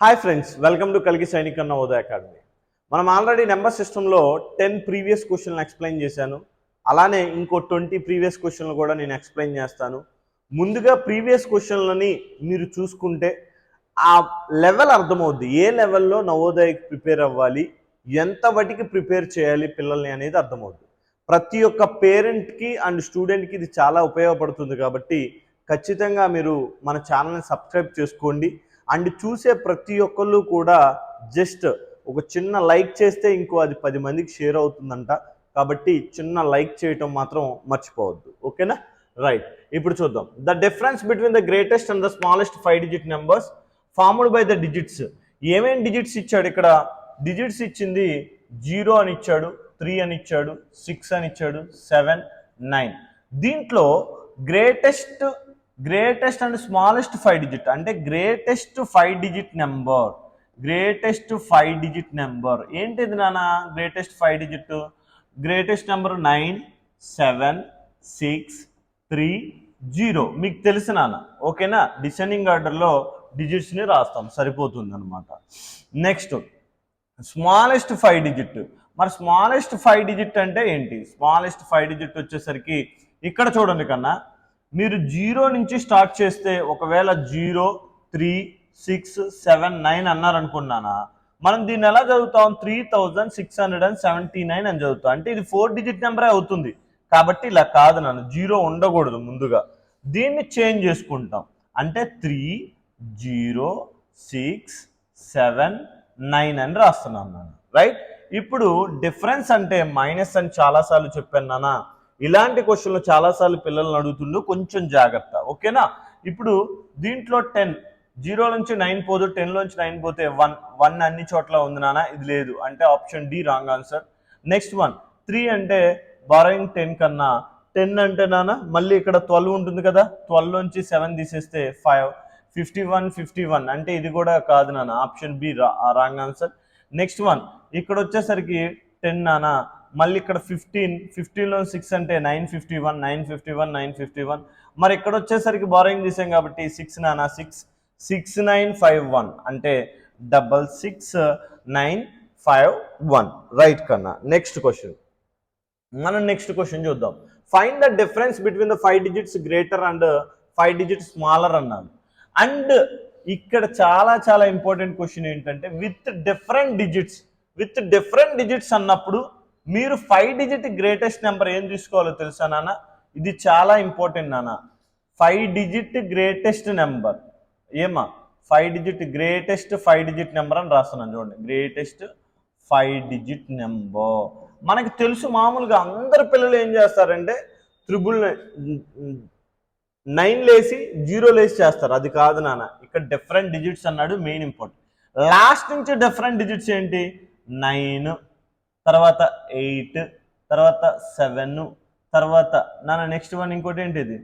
Hi friends welcome to కలిగి సైనిక్ అన్న Udaya academy మనం ఆల్రెడీ నెంబర్ సిస్టంలో టెన్ ప్రీవియస్ క్వశ్చన్లు ఎక్స్ప్లెయిన్ చేశాను. అలానే ఇంకో ట్వంటీ ప్రీవియస్ క్వశ్చన్లు కూడా నేను ఎక్స్ప్లెయిన్ చేస్తాను. ముందుగా ప్రీవియస్ క్వశ్చన్లని మీరు చూసుకుంటే ఆ లెవెల్ అర్థమవుద్ది. ఏ లెవెల్లో నవోదయకి ప్రిపేర్ అవ్వాలి? ఎంత వాటికి ప్రిపేర్ చేయాలి పిల్లల్ని అనేది అర్థమవుద్ది. ప్రతి ఒక్క పేరెంట్కి అండ్ స్టూడెంట్కి ఇది చాలా ఉపయోగపడుతుంది కాబట్టి ఖచ్చితంగా మీరు మన ఛానల్ని సబ్స్క్రైబ్ చేసుకోండి. అండ్ చూసే ప్రతి ఒక్కళ్ళు కూడా జస్ట్ ఒక చిన్న లైక్ చేస్తే ఇంకో అది పది మందికి షేర్ అవుతుందంట. కాబట్టి చిన్న లైక్ చేయటం మాత్రం మర్చిపోవద్దు. ఓకేనా? రైట్. ఇప్పుడు చూద్దాం. The difference between the greatest and the smallest five digit numbers formed by the digits. ఏమేమి డిజిట్స్ ఇచ్చాడు ఇక్కడ? డిజిట్స్ ఇచ్చింది జీరో అని ఇచ్చాడు త్రీ అని ఇచ్చాడు సిక్స్ అని ఇచ్చాడు సెవెన్ నైన్. దీంట్లో greatest greatest and smallest five digit అంటే greatest five digit number greatest five digit number ఏంటిది నాన్న greatest five digit greatest number nine seven six three zero మీకు తెలుసు నాన్న. ఓకేనా? డిసెండింగ్ ఆర్డర్లో డిజిట్స్ని రాస్తాం. సరిపోతుంది అనమాట నెక్స్ట్ స్మాలెస్ట్ ఫైవ్ డిజిట్ మరి స్మాలెస్ట్ ఫైవ్ డిజిట్ అంటే ఏంటి? స్మాలెస్ట్ ఫైవ్ డిజిట్ వచ్చేసరికి ఇక్కడ చూడండి కన్నా. మీరు జీరో నుంచి స్టార్ట్ చేస్తే ఒకవేళ zero three six seven nine అన్నారనుకున్నానా మనం దీన్ని ఎలా చదువుతాం? Three thousand six hundred and seventy nine అని చదువుతాం. అంటే ఇది ఫోర్ డిజిట్ నెంబరే అవుతుంది. కాబట్టి ఇలా కాదు నన్ను జీరో ఉండకూడదు ముందుగా. దీన్ని చేంజ్ చేసుకుంటాం. అంటే three zero six seven nine అని రాస్తున్నాను నాన్న. రైట్? ఇప్పుడు డిఫరెన్స్ అంటే మైనస్ అని చాలాసార్లు చెప్పాను నాన్న. ఇలాంటి క్వశ్చన్లు చాలాసార్లు పిల్లల్ని అడుగుతుండు. కొంచెం జాగ్రత్త. ఓకేనా? ఇప్పుడు దీంట్లో టెన్. జీరో నుంచి నైన్ పోదు టెన్ నుంచి నైన్ పోతే వన్. వన్ అన్ని చోట్ల ఉంది నాన్న ఇది లేదు. అంటే option D wrong answer. Next one. Three అంటే బారోయింగ్ టెన్ కన్నా టెన్ అంటే నాన్న మళ్ళీ ఇక్కడ ట్వెల్వ్ ఉంటుంది కదా? ట్వెల్వ్ నుంచి సెవెన్ తీసేస్తే five. Fifty one fifty one. అంటే ఇది కూడా కాదు నాన్న. Option B wrong answer. Next one. ఇక్కడ వచ్చేసరికి టెన్ నాన్న. మళ్ళీ ఇక్కడ ఫిఫ్టీన్ ఫిఫ్టీన్లో సిక్స్ అంటే nine fifty one nine fifty one nine fifty one మరి ఇక్కడ వచ్చేసరికి బారోయింగ్ తీసాం కాబట్టి సిక్స్ నానా six six nine five one అంటే double six nine five one right కన్నా. నెక్స్ట్ క్వశ్చన్ మనం నెక్స్ట్ క్వశ్చన్ చూద్దాం. Find the difference between the five digits greater and five digits smaller అన్నాడు. అండ్ ఇక్కడ చాలా చాలా ఇంపార్టెంట్ క్వశ్చన్ ఏంటంటే with different digits with different digits అన్నప్పుడు మీరు ఫైవ్ డిజిట్ గ్రేటెస్ట్ నెంబర్ ఏం తీసుకోవాలో తెలుసా నాన్న? ఇది చాలా ఇంపార్టెంట్ నాన్న. ఫైవ్ డిజిట్ గ్రేటెస్ట్ నెంబర్ ఏమా five digit greatest five digit number అని రాస్తున్నాను చూడండి. గ్రేటెస్ట్ ఫైవ్ డిజిట్ నెంబర్ మనకి తెలుసు మామూలుగా అందరు పిల్లలు ఏం చేస్తారంటే త్రిబుల్ నైన్ లేసి జీరో లేసి చేస్తారు. అది కాదు నాన్న. ఇక్కడ డిఫరెంట్ డిజిట్స్ అన్నాడు మెయిన్ ఇంపార్టెంట్ లాస్ట్ నుంచి డిఫరెంట్ డిజిట్స్ ఏంటి? నైన్ తర్వాత ఎయిట్ తర్వాత సెవెన్ తర్వాత నాన్న నెక్స్ట్ వన్ ఇంకోటి ఏంటిది?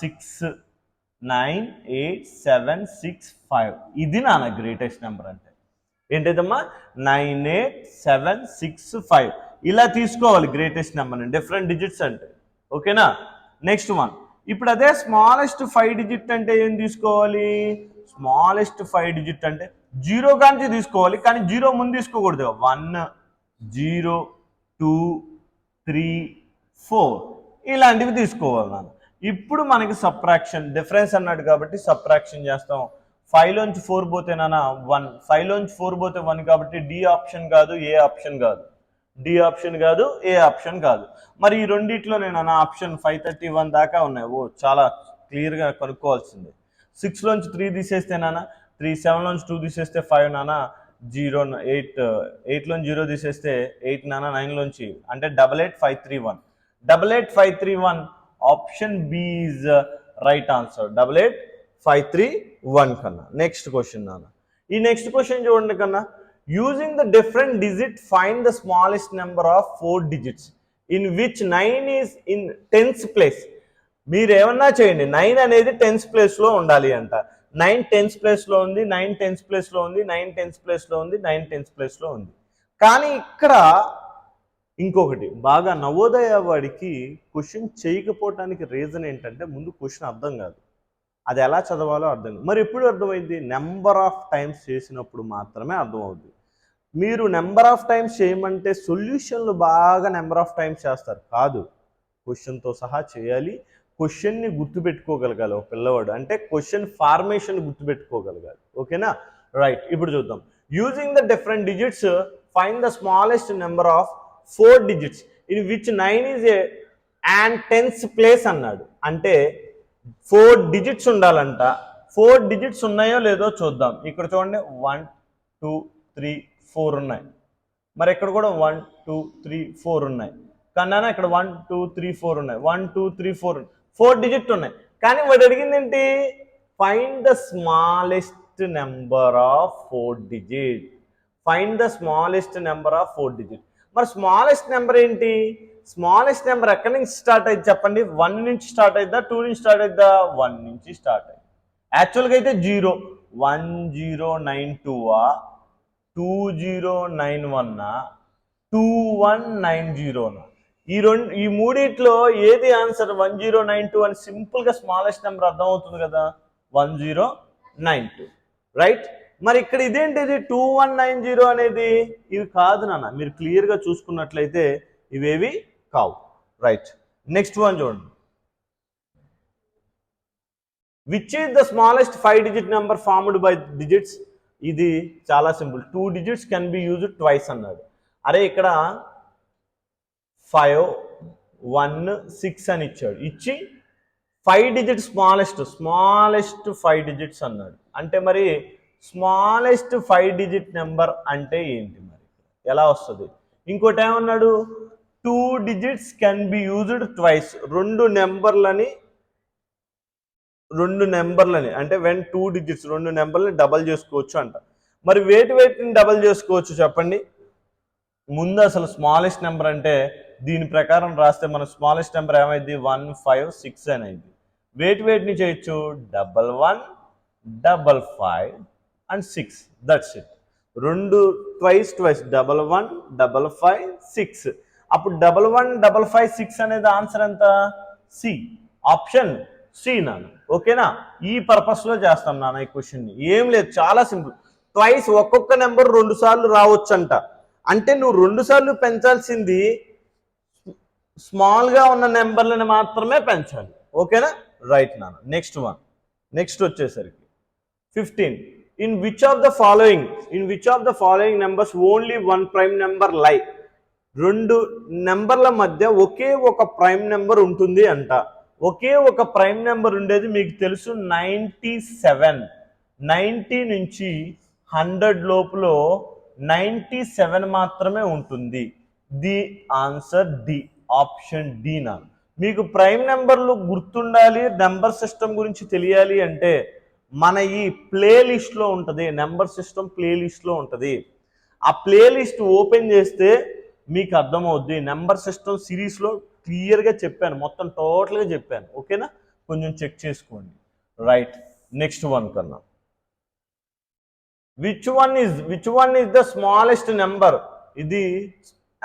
Six nine eight seven six five. ఇది నాన్న గ్రేటెస్ట్ నెంబర్ అంటే. ఏంటిదమ్మా? Nine eight seven six five. ఇలా తీసుకోవాలి గ్రేటెస్ట్ నెంబర్ డిఫరెంట్ డిజిట్స్ అంటే. ఓకేనా? Next one. ఇప్పుడు అదే స్మాలెస్ట్ ఫైవ్ డిజిట్ అంటే ఏం తీసుకోవాలి? స్మాలెస్ట్ ఫైవ్ డిజిట్ అంటే జీరో కాంచి తీసుకోవాలి కానీ జీరో ముందు తీసుకోకూడదు. One zero two three four ఇలాంటివి తీసుకోవాలి నాన్న. ఇప్పుడు మనకి సప్రాక్షన్ డిఫరెన్స్ అన్నాడు కాబట్టి సప్రాక్షన్ చేస్తాం. ఫైవ్ లోంచి ఫోర్ పోతే నాన్న వన్. ఫైవ్ లోంచి ఫోర్ పోతే వన్ కాబట్టి డి ఆప్షన్ కాదు ఏ ఆప్షన్ కాదు. డి ఆప్షన్ కాదు ఏ ఆప్షన్ కాదు. మరి ఈ రెండిట్లో నేను అన్న ఆప్షన్ ఫైవ్ థర్టీ వన్ దాకా ఉన్నాయి. ఓ చాలా క్లియర్గా కనుక్కోవాల్సిందే. సిక్స్లోంచి త్రీ తీసేస్తే నాన్న త్రీ సెవెన్లోంచి టూ తీసేస్తే ఫైవ్ నాన్న జీరో ఎయిట్ ఎయిట్లోని జీరో తీసేస్తే ఎయిట్ నానా నైన్లోంచి అంటే double eight five three one. Double eight five three one option B is right answer. Double eight five three one కన్నా. నెక్స్ట్ క్వశ్చన్ నాన్న. ఈ నెక్స్ట్ క్వశ్చన్ చూడండి కన్నా. Using the different digit find the smallest number of four digits. In which nine is in tenth place. మీరు ఏమన్నా చేయండి. Nine అనేది tenth ప్లేస్లో ఉండాలి అంట. నైన్ టెన్త్ ప్లేస్లో ఉంది నైన్ టెన్త్ ప్లేస్లో ఉంది నైన్ టెన్త్ ప్లేస్లో ఉంది నైన్ టెన్త్ ప్లేస్లో ఉంది. కానీ ఇక్కడ ఇంకొకటి బాగా నవోదయ వాడికి క్వశ్చన్ చేయకపోవటానికి రీజన్ ఏంటంటే ముందు క్వశ్చన్ అర్థం కాదు. అది ఎలా చదవాలో అర్థం కాదు. మరి ఎప్పుడు అర్థమైంది? నెంబర్ ఆఫ్ టైమ్స్ చేసినప్పుడు మాత్రమే అర్థమవుద్ది. మీరు నెంబర్ ఆఫ్ టైమ్స్ చేయమంటే సొల్యూషన్లు బాగా నెంబర్ ఆఫ్ టైమ్స్ చేస్తారు. కాదు క్వశ్చన్తో సహా చేయాలి. క్వశ్చన్ని గుర్తుపెట్టుకోగలగాలి ఒక పిల్లవాడు. అంటే క్వశ్చన్ ఫార్మేషన్ గుర్తుపెట్టుకోగలగాలి. ఓకేనా? రైట్. ఇప్పుడు చూద్దాం. Using the different digits find the smallest number of four digits. In which nine is a and tens place అన్నాడు. అంటే ఫోర్ డిజిట్స్ ఉండాలంట. ఫోర్ డిజిట్స్ ఉన్నాయో లేదో చూద్దాం. ఇక్కడ చూడండి. వన్ టూ త్రీ ఫోర్ ఉన్నాయి. మరి ఇక్కడ కూడా వన్ టూ త్రీ ఫోర్ ఉన్నాయి. కన్నా ఇక్కడ వన్ టూ త్రీ ఫోర్ ఉన్నాయి. One two three four four digit ఉన్నాయి. కానీ వాడు అడిగింది ఏంటి? Find the smallest number of four digit find the smallest number of four digit మరి స్మాలెస్ట్ నెంబర్ ఏంటి? స్మాలెస్ట్ నెంబర్ ఎక్కడి నుంచి స్టార్ట్ అయింది చెప్పండి? వన్ నుంచి స్టార్ట్ అయిద్దా టూ నుంచి స్టార్ట్ అయిద్దా వన్ నుంచి స్టార్ట్ అయింది. యాక్చువల్గా అయితే జీరో వన్ జీరో నైన్ టూవా టూ జీరో నైన్ వన్నా టూ వన్ నైన్ జీరోనా ఈ రెండు ఈ మూడిట్లో ఏది answer one zero nine two అని సింపుల్గా స్మాలెస్ట్ నెంబర్ అర్థమవుతుంది కదా? One zero nine two right మరి ఇక్కడ ఇదేంటిది? టూ వన్ నైన్ జీరో అనేది? ఇవి కాదు నాన్న. మీరు క్లియర్గా చూసుకున్నట్లయితే ఇవేవి కావు. రైట్ నెక్స్ట్ వన్ చూడండి. Which is the smallest five digit number formed by digits ఇది చాలా simple two digits can be used twice అన్నాడు. అరే ఇక్కడ ఫైవ్ వన్ సిక్స్ అని ఇచ్చాడు. ఇచ్చి five digit smallest smallest five digits అన్నాడు. అంటే మరి స్మాలెస్ట్ ఫైవ్ డిజిట్ నెంబర్ అంటే ఏంటి మరి? ఎలా వస్తుంది? ఇంకోటి ఏమన్నాడు? Two digits can be used twice. రెండు నెంబర్లని రెండు నెంబర్లని అంటే వెన్ టూ డిజిట్స్ రెండు నెంబర్లని డబల్ చేసుకోవచ్చు అంట. మరి వేటి వేటిని డబల్ చేసుకోవచ్చు చెప్పండి? ముందు అసలు స్మాలెస్ట్ నెంబర్ అంటే దీని ప్రకారం రాస్తే మన స్మాలెస్ట్ నెంబర్ ఏమైంది? వన్ ఫైవ్ సిక్స్ అని వెయిట్ వేటి చేయొచ్చు? Double one double five and six. That's it రెండు twice twice. Double one double five six. అప్పుడు double one double five six అనేది ఆన్సర్ ఎంత? సి. ఆప్షన్ సి నాన్న. ఓకేనా? ఈ పర్పస్లో చేస్తాం నాన్న ఈ క్వశ్చన్ని ఏం లేదు. చాలా సింపుల్. ట్వైస్ ఒక్కొక్క నెంబర్ రెండు సార్లు రావచ్చంట. అంటే నువ్వు రెండు సార్లు పెంచాల్సింది స్మాల్గా ఉన్న నెంబర్లను మాత్రమే పెంచాలి. ఓకేనా? రైట్ నాన్న. Next one. నెక్స్ట్ వచ్చేసరికి fifteen. In which of the following in which of the following numbers only one prime number lie రెండు నెంబర్ల మధ్య ఒకే ఒక ప్రైమ్ నెంబర్ ఉంటుంది అంట. ఒకే ఒక ప్రైమ్ నెంబర్ ఉండేది మీకు తెలుసు నైంటీ సెవెన్ నైంటీ నుంచి హండ్రెడ్ లోపల నైంటీ సెవెన్ మాత్రమే ఉంటుంది. ది ఆన్సర్ డి ఆప్షన్ డీనా మీకు ప్రైమ్ నెంబర్లు గుర్తుండాలి నెంబర్ సిస్టమ్ గురించి తెలియాలి అంటే మన ఈ ప్లే లిస్ట్లో ఉంటుంది నెంబర్ సిస్టమ్ ప్లే లిస్ట్లో ఉంటుంది. ఆ ప్లే లిస్ట్ ఓపెన్ చేస్తే మీకు అర్థమవుద్ది. నెంబర్ సిస్టమ్ సిరీస్లో క్లియర్గా చెప్పాను మొత్తం టోటల్గా చెప్పాను. ఓకేనా? కొంచెం చెక్ చేసుకోండి. రైట్ నెక్స్ట్ వన్ కన్నా. Which one is which one is the smallest number? ఇది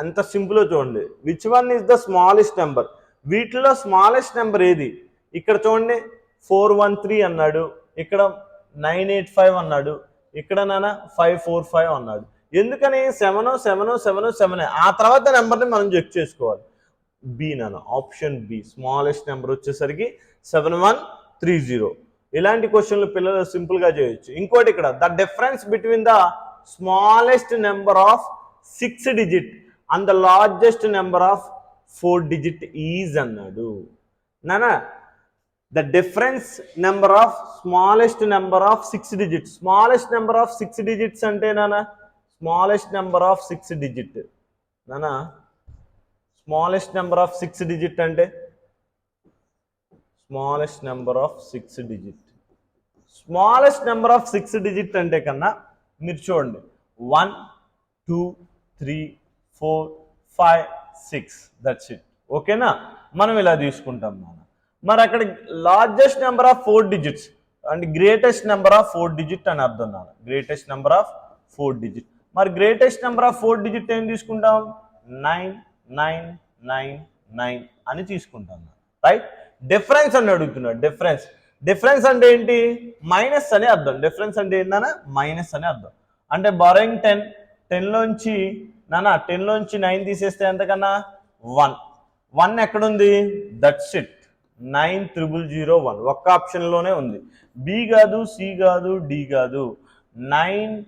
ఎంత సింపుల్ చూడండి. Which one is the smallest number వీటిలో స్మాలెస్ట్ నెంబర్ ఏది? ఇక్కడ చూడండి. ఫోర్ వన్ త్రీ అన్నాడు. ఇక్కడ నైన్ ఎయిట్ ఫైవ్ అన్నాడు. ఇక్కడ నాన్న ఫైవ్ ఫోర్ ఫైవ్ అన్నాడు. ఎందుకని? సెవెన్ సెవెన్ సెవెన్ సెవెన్ ఆ తర్వాత నెంబర్ని మనం చెక్ చేసుకోవాలి. బి నాన్న ఆప్షన్ బి స్మాలెస్ట్ నెంబర్ వచ్చేసరికి సెవెన్ వన్ త్రీ జీరో ఇలాంటి క్వశ్చన్లు పిల్లలు సింపుల్గా చేయొచ్చు. ఇంకోటి ఇక్కడ the difference between the smallest number of six digit and the largest number of four digit is అన్నాడు. నానా the difference number of smallest number of six digit smallest number of six digits అంటే నానా smallest number of six digit నానా smallest number of six digit అంటే? Smallest number of six digit smallest number of six digit అంటే కన్నా మీరు చూడండి. One two three four five six. That's it ఓకేనా మనం ఇలా తీసుకుంటాం మనం మరి అక్కడ largest number of four digits and greatest number of four digit అని అర్థం నాన్న. Greatest number of four digit మరి greatest number of four digit ఏం తీసుకుంటాం? నైన్ నైన్ నైన్ నైన్ అని తీసుకుంటాం రైట్ డిఫరెన్స్ అని అడుగుతున్నాడు. డిఫరెన్స్ డిఫరెన్స్ అంటే ఏంటి? మైనస్ అని అర్థం. డిఫరెన్స్ అంటే ఏంటన్నా మైనస్ అని అర్థం. అంటే బారోయింగ్ టెన్ టెన్లోంచి నానా టెన్లోంచి నైన్ తీసేస్తే ఎంతకన్నా? వన్ వన్ ఎక్కడుంది? That's it nine triple zero one ఒక్క ఆప్షన్లోనే ఉంది. బి కాదు సి కాదు డి కాదు. నైన్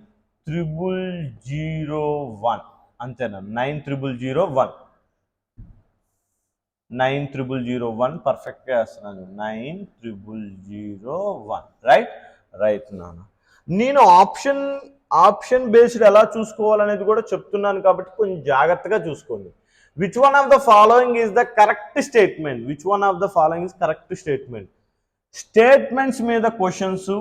త్రిబుల్ జీరో వన్ అంతేనా? Nine triple zero one nine triple zero one పర్ఫెక్ట్గా వేస్తున్నాను. Nine triple zero one right right నాన్న నేను ఆప్షన్ ఆప్షన్ బేస్డ్ ఎలా చూసుకోవాలనేది కూడా చెప్తున్నాను కాబట్టి కొంచెం జాగ్రత్తగా చూసుకోండి. Which one of the following is the correct statement which one of the following is correct statement statements మీద క్వశ్చన్స్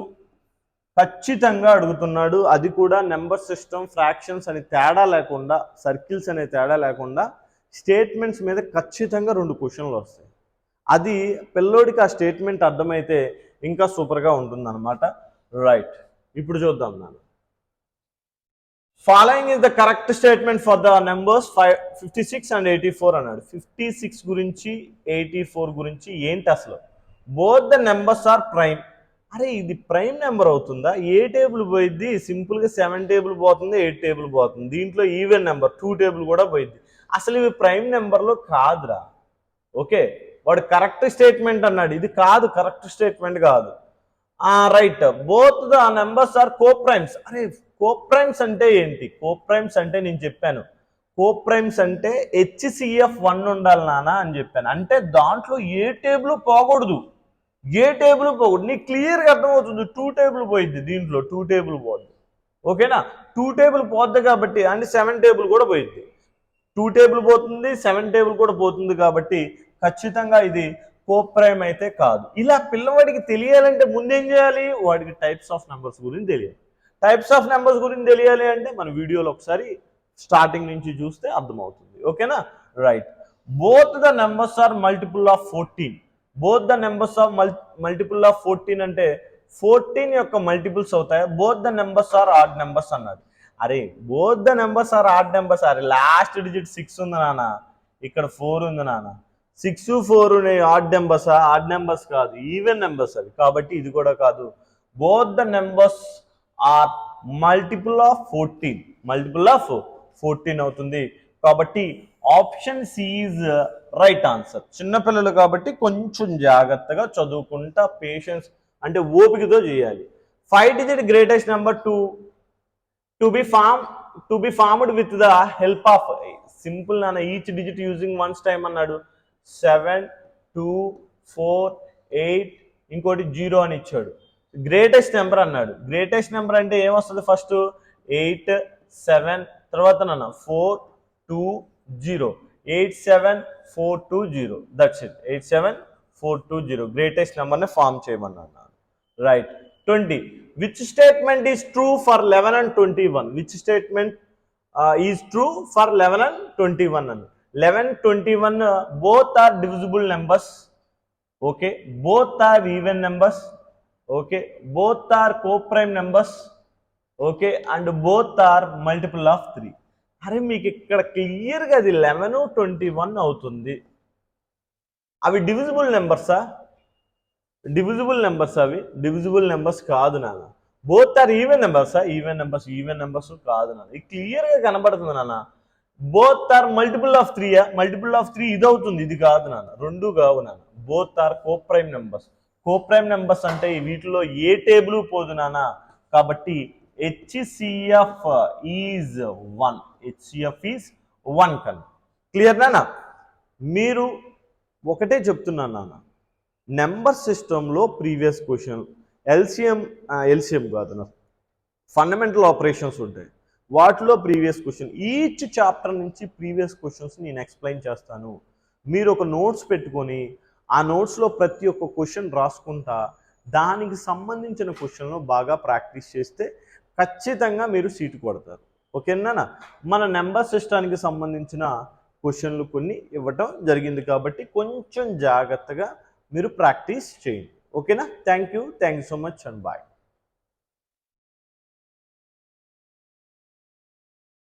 ఖచ్చితంగా అడుగుతున్నాడు. అది కూడా నెంబర్ సిస్టమ్ ఫ్రాక్షన్స్ అని తేడా లేకుండా సర్కిల్స్ అనే తేడా లేకుండా స్టేట్మెంట్స్ మీద ఖచ్చితంగా రెండు క్వశ్చన్లు వస్తాయి. అది పిల్లోడికి ఆ స్టేట్మెంట్ అర్థమైతే ఇంకా సూపర్గా ఉంటుందన్నమాట. రైట్ ఇప్పుడు చూద్దాం నాన్న. Following is the correct statement for the numbers five fifty six and eighty four అన్నాడు. ఫిఫ్టీ సిక్స్ గురించి ఎయిటీ ఫోర్ గురించి ఏంటి అసలు? Both the numbers are prime అరే ఇది ప్రైమ్ నెంబర్ అవుతుందా? ఏ టేబుల్ పోయిద్ది? సింపుల్గా సెవెన్ టేబుల్ పోతుంది ఎయిట్ టేబుల్ పోతుంది. దీంట్లో ఈవెన్ నెంబర్ టూ టేబుల్ కూడా పోయిద్ది. అసలు ఇవి ప్రైమ్ నెంబర్లో కాదురా. ఓకే? వాడు కరెక్ట్ స్టేట్మెంట్ అన్నాడు. ఇది కాదు కరెక్ట్ స్టేట్మెంట్ కాదు. Right both the numbers are coprimes అరే కోప్రైమ్స్ అంటే ఏంటి? కోప్రైమ్స్ అంటే నేను చెప్పాను. కోప్రైమ్స్ అంటే హెచ్సిఎఫ్ వన్ ఉండాలి నాన్న అని చెప్పాను. అంటే దాంట్లో ఏ టేబుల్ పోకూడదు. ఏ టేబుల్ పోకూడదు. నీకు క్లియర్గా అర్థమవుతుంది. టూ టేబుల్ పోయింది దీంట్లో. టూ టేబుల్ పోద్ది. ఓకేనా? టూ టేబుల్ పోద్ది కాబట్టి అంటే సెవెన్ టేబుల్ కూడా పోయింది టూ టేబుల్ పోతుంది సెవెన్ టేబుల్ కూడా పోతుంది కాబట్టి ఖచ్చితంగా ఇది కోప్రైమ్ అయితే కాదు. ఇలా పిల్లవాడికి తెలియాలంటే ముందేం చేయాలి? వాడికి టైప్స్ ఆఫ్ నెంబర్స్ గురించి తెలియాలి. టైప్స్ ఆఫ్ నెంబర్స్ గురించి తెలియాలి అంటే మన వీడియోలో ఒకసారి స్టార్టింగ్ నుంచి చూస్తే అర్థమవుతుంది. ఓకేనా? Right both the numbers are multiple of fourteen both the numbers of multiple of fourteen అంటే ఫోర్టీన్ యొక్క మల్టిపుల్స్ అవుతాయి? Both the numbers are odd numbers అన్నది అరే both the numbers are odd numbers అరే లాస్ట్ డిజిట్ సిక్స్ ఉంది నాన్న. ఇక్కడ four ఉంది నాన్న. Six four odd numbers odd numbers కాదు ఈవెన్ నెంబర్స్ అవి. కాబట్టి ఇది కూడా కాదు. Both the numbers are multiple of fourteen. Multiple of fourteen అవుతుంది. కాబట్టి option C is right answer. చిన్నపిల్లలు కాబట్టి కొంచెం జాగ్రత్తగా చదువుకుంటా పేషెన్స్ అంటే ఓపికతో చేయాలి. Five digit greatest number to. To be form to be formed with the help of simple నాన్న each digit using once time అన్నాడు. సెవెన్ టూ ఫోర్ ఎయిట్ ఇంకోటి జీరో అని ఇచ్చాడు. గ్రేటెస్ట్ నెంబర్ అన్నాడు. గ్రేటెస్ట్ నెంబర్ అంటే ఏమొస్తుంది ఫస్ట్ ఎయిట్ సెవెన్ తర్వాత నాన్న four two zero eight seven four two zero that's it eight seven four two zero greatest నెంబర్ని form చేయమన్నాను right twenty which statement is true for eleven and twenty one which statement is true for eleven and twenty one అని eleven twenty one both are divisible numbers okay both are even numbers okay both are coprime numbers okay and both are multiple of three అరే మీకు ఇక్కడ క్లియర్గా అది eleven twenty one అవుతుంది. అవి divisible నెంబర్సా divisible numbers అవి? డివిజిబుల్ నెంబర్స్ కాదు నాన్న. బోత్ ఆర్ ఈవెన్ నెంబర్సా ఈవెన్ నెంబర్స్ ఈవెన్ నెంబర్స్ కాదు నాన్న. ఇది క్లియర్గా కనబడుతుంది నాన్న. బోత్ ఆర్ మల్టిపుల్ ఆఫ్ త్రీయా మల్టిపుల్ ఆఫ్ త్రీ ఇది అవుతుంది ఇది కాదు నాన్న. రెండు కావు నాన్న. Both are coprime numbers coprime numbers అంటే వీటిలో ఏ టేబుల్ పోదు నాన్న? కాబట్టి HCF is one HCF is one కన్. క్లియర్ నాన్న? మీరు ఒకటే చెప్తున్నాను నాన్న. నెంబర్ సిస్టంలో ప్రీవియస్ క్వశ్చన్ ఎల్సిఎం ఎల్సిఎం కాదు నా ఫండమెంటల్ ఆపరేషన్స్ ఉంటాయి. వాటిలో ప్రీవియస్ క్వశ్చన్ ఈచ్ చాప్టర్ నుంచి ప్రీవియస్ క్వశ్చన్స్ నేను ఎక్స్ప్లెయిన్ చేస్తాను. మీరు ఒక నోట్స్ పెట్టుకొని ఆ నోట్స్లో ప్రతి ఒక్క క్వశ్చన్ రాసుకుంటా దానికి సంబంధించిన క్వశ్చన్లు బాగా ప్రాక్టీస్ చేస్తే ఖచ్చితంగా మీరు సీటు కొడతారు. ఓకేనా మన నెంబర్ సిస్టానికి సంబంధించిన క్వశ్చన్లు కొన్ని ఇవ్వటం జరిగింది కాబట్టి కొంచెం జాగ్రత్తగా మీరు ప్రాక్టీస్ చేయండి. ఓకేనా thank you thank you so much and bye